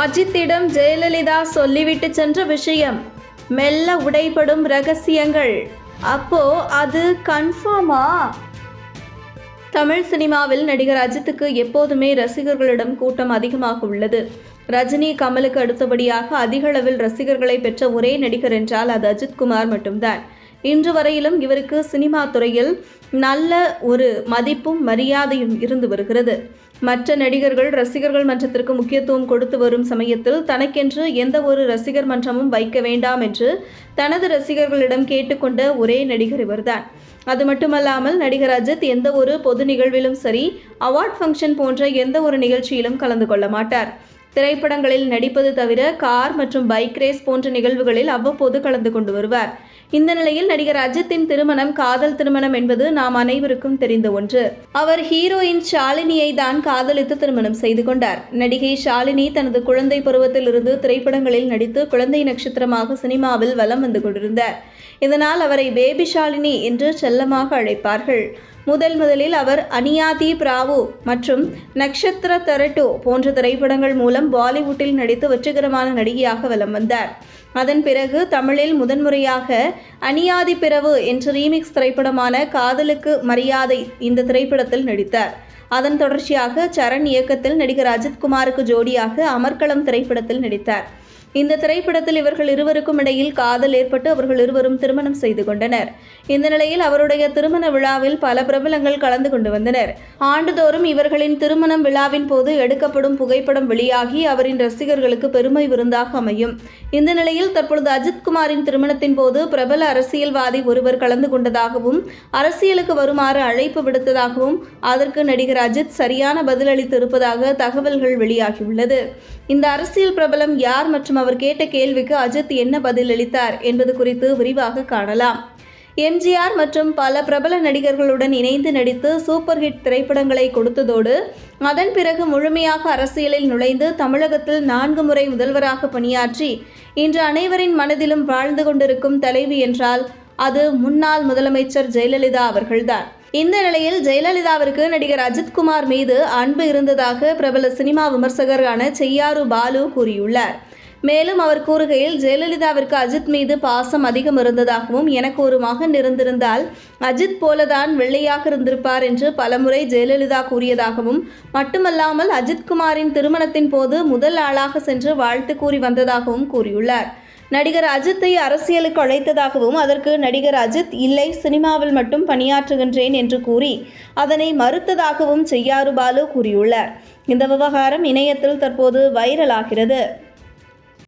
அஜித்திடம் ஜெயலலிதா சொல்லிவிட்டு சென்ற விஷயம். மெல்ல உடைபடும் ரகசியங்கள். அப்போ அது கன்ஃபார்மா தமிழ் சினிமாவில் நடிகர் அஜித்துக்கு எப்போதுமே ரசிகர்களிடம் கூட்டம் அதிகமாக உள்ளது. ரஜினி கமலுக்கு அடுத்தபடியாக அதிக அளவில் ரசிகர்களை பெற்ற ஒரே நடிகர் என்றால் அது அஜித்குமார் மட்டும்தான். இன்று வரையிலும் இவருக்கு சினிமா துறையில் நல்ல ஒரு மதிப்பும் மரியாதையும் இருந்து வருகிறது. மற்ற நடிகர்கள் ரசிகர்கள் மன்றத்திற்கு முக்கியத்துவம் கொடுத்து வரும் சமயத்தில் தனக்கென்று எந்த ஒரு ரசிகர் மன்றமும் வைக்க வேண்டாம் என்று தனது ரசிகர்களிடம் கேட்டுக்கொண்ட ஒரே நடிகர் இவர்தான். அது மட்டுமல்லாமல் நடிகர் அஜித் எந்த ஒரு பொது நிகழ்விலும் சரி அவார்ட் ஃபங்க்ஷன் போன்ற எந்த ஒரு நிகழ்ச்சியிலும் கலந்து கொள்ள மாட்டார். திரைப்படங்களில் நடிப்பது தவிர கார் மற்றும் பைக் ரேஸ் போன்ற நிகழ்வுகளில் அவ்வப்போது கலந்து கொண்டு வருவார். இந்த நிலையில் நடிகர் அஜித்தின் திருமணம் காதல் திருமணம் என்பது நாம் அனைவருக்கும் தெரிந்த ஒன்று. அவர் ஹீரோயின் ஷாலினியை தான் காதலித்து திருமணம் செய்து கொண்டார். நடிகை ஷாலினி தனது குழந்தை பருவத்தில் இருந்து திரைப்படங்களில் நடித்து குழந்தை நட்சத்திரமாக சினிமாவில் வலம் வந்து கொண்டிருந்தார். இதனால் அவரை பேபி ஷாலினி என்று செல்லமாக அழைப்பார்கள். முதல் முதலில் அவர் அனியாதி பிராவு மற்றும் நக்ஷத்திர தரட்டு போன்ற திரைப்படங்கள் மூலம் பாலிவுட்டில் நடித்து வெற்றிகரமான நடிகையாக வலம் வந்தார். அதன் பிறகு தமிழில் முதன்முறையாக அனியாதி பிறவு என்ற ரீமிக்ஸ் திரைப்படமான காதலுக்கு மரியாதை இந்த திரைப்படத்தில் நடித்தார். அதன் தொடர்ச்சியாக சரண் இயக்கத்தில் நடிகர் அஜித்குமாருக்கு ஜோடியாக அமர்க்களம் திரைப்படத்தில் நடித்தார். இந்த திரைப்படத்தில் இவர்கள் இருவருக்கும் இடையில் காதல் ஏற்பட்டு அவர்கள் இருவரும் திருமணம் செய்து கொண்டனர். இந்த நிலையில் அவருடைய திருமண விழாவில் பல பிரபலங்கள் கலந்து கொண்டு வந்தனர். ஆண்டுதோறும் இவர்களின் திருமணம் விழாவின் போது எடுக்கப்படும் புகைப்படம் வெளியாகி அவரின் ரசிகர்களுக்கு பெருமை விருந்தாக அமையும். இந்த நிலையில் தற்பொழுது அஜித்குமாரின் திருமணத்தின் போது பிரபல அரசியல்வாதி ஒருவர் கலந்து கொண்டதாகவும் அரசியலுக்கு வருமாறு அழைப்பு விடுத்ததாகவும் அதற்கு நடிகர் அஜித் சரியான பதிலளித்து இருப்பதாக தகவல்கள் வெளியாகியுள்ளது. இந்த அரசியல் பிரபலம் யார் மற்றும் அவர் கேட்ட கேள்விக்கு அஜித் என்ன பதிலளித்தார் என்பது குறித்து விரிவாக காணலாம். எம்ஜிஆர் மற்றும் பல பிரபல நடிகர்களுடன் இணைந்து நடித்து சூப்பர் ஹிட் திரைப்படங்களை கொடுத்ததோடு அதன் பிறகு முழுமையாக அரசியலில் நுழைந்து தமிழகத்தில் நான்கு முறை முதல்வராக பணியாற்றி இன்று அனைவரின் மனதிலும் வாழ்ந்து கொண்டிருக்கும் தலைவி என்றால் அது முன்னாள் முதலமைச்சர் ஜெயலலிதா அவர்கள்தான். இந்த நிலையில் ஜெயலலிதாவிற்கு நடிகர் அஜித்குமார் மீது அன்பு இருந்ததாக பிரபல சினிமா விமர்சகரான செய்யாறு பாலு கூறியுள்ளார். மேலும் அவர் கூறுகையில் ஜெயலலிதாவிற்கு அஜித் மீது பாசம் அதிகம் இருந்ததாகவும் எனக்கு ஒரு மகன் இருந்திருந்தால் அஜித் போலதான் வெள்ளையாக இருந்திருப்பார் என்று பலமுறை ஜெயலலிதா கூறியதாகவும் மட்டுமல்லாமல் அஜித்குமாரின் திருமணத்தின் போது முதல் ஆளாக சென்று வாழ்த்து கூறி வந்ததாகவும் கூறியுள்ளார். நடிகர் அஜித்தை அரசியலுக்கு அழைத்ததாகவும் அதற்கு நடிகர் அஜித் இல்லை சினிமாவில் மட்டும் பணியாற்றுகின்றேன் என்று கூறி அதனை மறுத்ததாகவும் செய்யாறு பாலு கூறியுள்ளார். இந்த விவகாரம் இணையத்தில் தற்போது வைரலாகிறது.